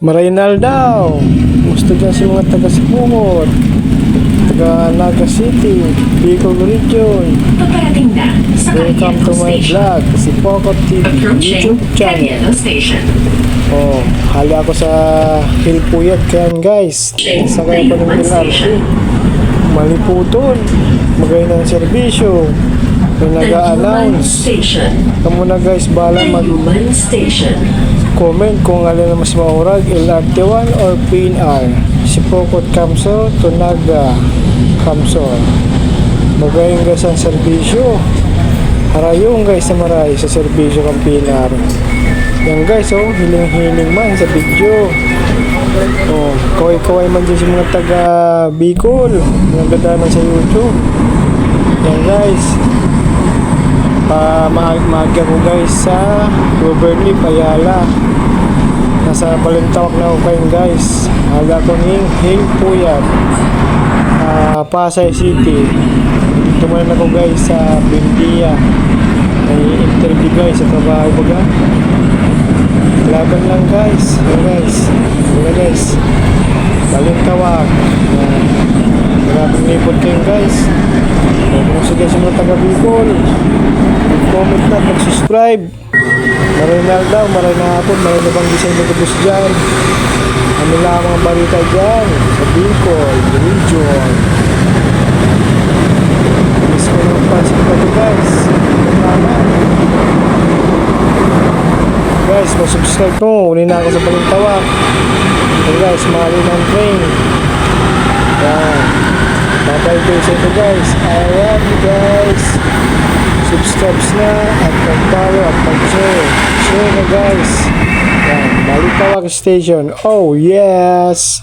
Marinal daw. Gusto dyan sa mga taga Sibungot. Taga Naga City. Bicol Region. Paparating na sa Welcome to my vlog. Si Poco TV YouTube channel. Oh, hali ako sa Hilpuyat. Kaya guys, sa kaya pa ng LRT. Station. Maliputol. Maganda ng serbisyo. May nag-a-announce. Kamu na guys, bala Tayuman Station. kung alin ang mas maurag, LRT1 or PNR. Si Pokot Kamso, Tunaga Kamso. Magayon guys ang serbisyo. Harayong guys sa maray sa serbisyo ng PNR. Yan guys, oh, hiling-hiling man sa video. Oh, kaway-kaway man din sa mga taga Bicol. Ganda sa YouTube. Yan guys. Pa maaga ko guys sa Beverly Payala. Nasa Balintawak na ako kayo guys. Aga ko ng Hing Puyat. Ah, Pasay City. Dito muna ako guys sa Bindia. May interview guys sa trabaho baga. Laban lang guys. Yan guys. Yan guys. Balintawak. Yan. Maraming nipot kayo guys. Kung sige sa mga taga Bicol. Mag-comment na, mag-subscribe. Maray na daw, maray na hapon, maray na bang design na gabos dyan. Ano lang ang balita dyan sa Bicol, region. Miss ko naman pa sa ito guys. Tama. Guys, mag-subscribe mo. Uli na ako sa Balintawak. Ito guys, mahali ng train. Yan. Kayo sa ito guys. You guys. Subscribe na at mag-follow at mag-share. Share na guys. Yan. Balitawak Station. Oh yes!